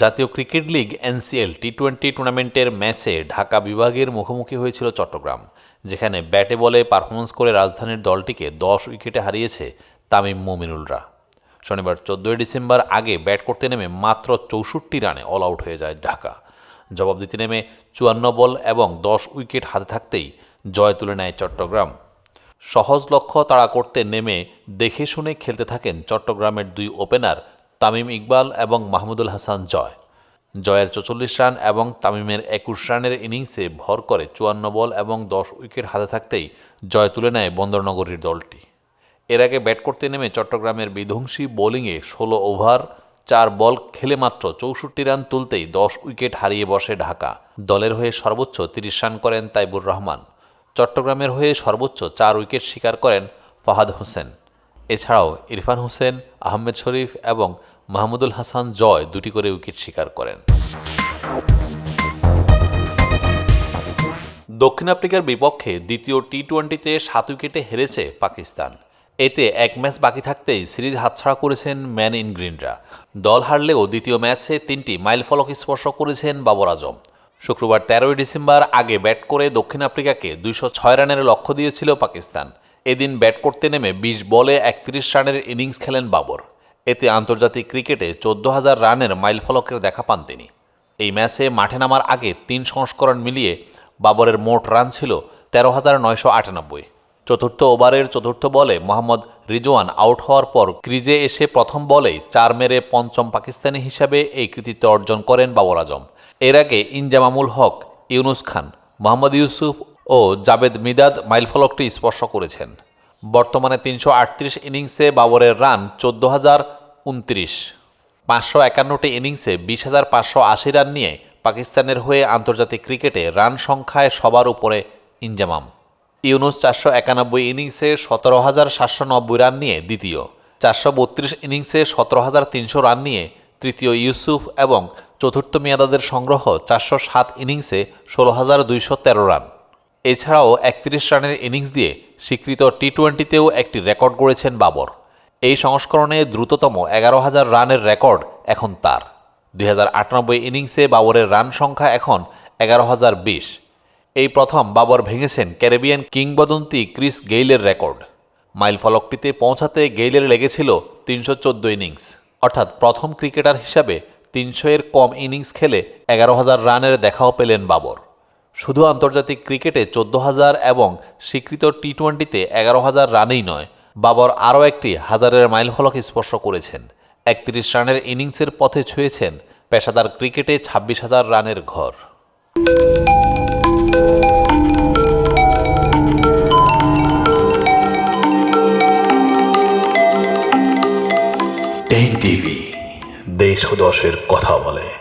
জাতীয় cricket league NCL T twenty টুর্নামেন্টের ম্যাচে ঢাকা বিভাগের মুখোমুখি হয়েছিল চট্টগ্রাম, যেখানে ব্যাটে বলে পারফরমেন্স করে রাজধানীর দলটিকে দশ উইকেটে হারিয়েছে তামিম মুমিনুলরা। শনিবার চোদ্দোই ডিসেম্বর আগে ব্যাট করতে নেমে মাত্র চৌষট্টি রানে অল আউট হয়ে যায় ঢাকা। জবাব দিতে নেমে চুয়ান্ন বল এবং দশ উইকেট হাতে থাকতেই জয় তুলে নেয় চট্টগ্রাম। সহজ লক্ষ্য তাড়া করতে নেমে দেখে শুনে খেলতে থাকেন চট্টগ্রামের দুই ওপেনার তামিম ইকবাল এবং মাহমুদুল হাসান জয়। জয়ের চৌচল্লিশ রান এবং তামিমের একুশ রানের ইনিংসে ভর করে চুয়ান্ন বল এবং দশ উইকেট হাতে থাকতেই জয় তুলে নেয় বন্দরনগরীর দলটি। এর আগে ব্যাট করতে নেমে চট্টগ্রামের বিধ্বংসী বোলিংয়ে ষোলো ওভার, চার বল খেলে মাত্র চৌষট্টি রান তুলতেই দশ উইকেট হারিয়ে বসে ঢাকা। দলের হয়ে সর্বোচ্চ তিরিশ রান করেন তাইবুর রহমান। চট্টগ্রামের হয়ে সর্বোচ্চ চার উইকেট শিকার করেন ফাহাদ হোসেন। এছাড়াও ইরফান হোসেন, আহমেদ শরীফ এবং মাহমুদুল হাসান জয় দুটি করে উইকেট শিকার করেন। দক্ষিণ আফ্রিকার বিপক্ষে দ্বিতীয় টি টোয়েন্টিতে সাত উইকেটে হেরেছে পাকিস্তান। এতে এক ম্যাচ বাকি থাকতেই সিরিজ হাতছাড়া করেছেন ম্যান ইন গ্রিনরা। দল হারলেও দ্বিতীয় ম্যাচে তিনটি মাইল ফলক স্পর্শ করেছেন বাবর আজম। শুক্রবার তেরোই ডিসেম্বর আগে ব্যাট করে দক্ষিণ আফ্রিকাকে দুইশো ছয় রানের লক্ষ্য দিয়েছিল পাকিস্তান। এদিন ব্যাট করতে নেমে বিশ বলে একত্রিশ রানের ইনিংস খেলেন বাবর। এতে আন্তর্জাতিক ক্রিকেটে চোদ্দ হাজার রানের মাইল ফলকের দেখা পান তিনি। এই ম্যাচে মাঠে নামার আগে তিন সংস্করণ মিলিয়ে বাবরের মোট রান ছিল তেরো হাজার নয়শো আটানব্বই। চতুর্থ ওভারের চতুর্থ বলে মোহাম্মদ রিজওয়ান আউট হওয়ার পর ক্রিজে এসে প্রথম বলেই চার মেরে পঞ্চম পাকিস্তানি হিসাবে এই কৃতিত্ব অর্জন করেন বাবর আজম। এর আগে ইনজামামুল হক, ইউনুস খান, মোহাম্মদ ইউসুফ ও জাবেদ মিদাদ মাইলফলকটি স্পর্শ করেছেন। বর্তমানে তিনশো আটত্রিশ ইনিংসে বাবরের রান চোদ্দ হাজার উনত্রিশ। পাঁচশো একান্নটি ইনিংসে বিশ হাজার পাঁচশো আশি রান নিয়ে পাকিস্তানের হয়ে আন্তর্জাতিক ক্রিকেটে রান সংখ্যায় সবার উপরে ইনজামাম। ইউনুস চারশো একানব্বই ইনিংসে সতেরো হাজার সাতশো নব্বই রান নিয়ে দ্বিতীয়। চারশো বত্রিশ ইনিংসে সতেরো হাজার তিনশো রান নিয়ে তৃতীয় ইউসুফ এবং চতুর্থ মেয়াদাদের সংগ্রহ চারশো সাত ইনিংসে ষোলো হাজার দুইশো তেরো রান। এছাড়াও একত্রিশ রানের ইনিংস দিয়ে স্বীকৃত টি টোয়েন্টিতেও একটি রেকর্ড গড়েছেন বাবর। এই সংস্করণে দ্রুততম এগারো হাজার রানের রেকর্ড এখন তার। দুই হাজার আটানব্বই ইনিংসে বাবরের রান সংখ্যা এখন এগারো হাজার বিশ। এই প্রথম বাবর ভেঙেছেন ক্যারিবিয়ান কিংবদন্তি ক্রিস গেইলের রেকর্ড। মাইল ফলকটিতে পৌঁছাতে গেইলের লেগেছিল তিনশো চোদ্দ ইনিংস। অর্থাৎ প্রথম ক্রিকেটার হিসাবে তিনশো এর কম ইনিংস খেলে এগারো হাজার রানের দেখাও পেলেন বাবর। শুধু আন্তর্জাতিক ক্রিকেটে চোদ্দ হাজার এবং স্বীকৃত টি টোয়েন্টিতে এগারো হাজার রানেই নয় বাবর আরও একটি হাজারের মাইল ফলক স্পর্শ করেছেন। একত্রিশ রানের ইনিংসের পথে ছুঁয়েছেন পেশাদার ক্রিকেটে ছাব্বিশ হাজার রানের ঘর। দেশ দশের কথা বলে।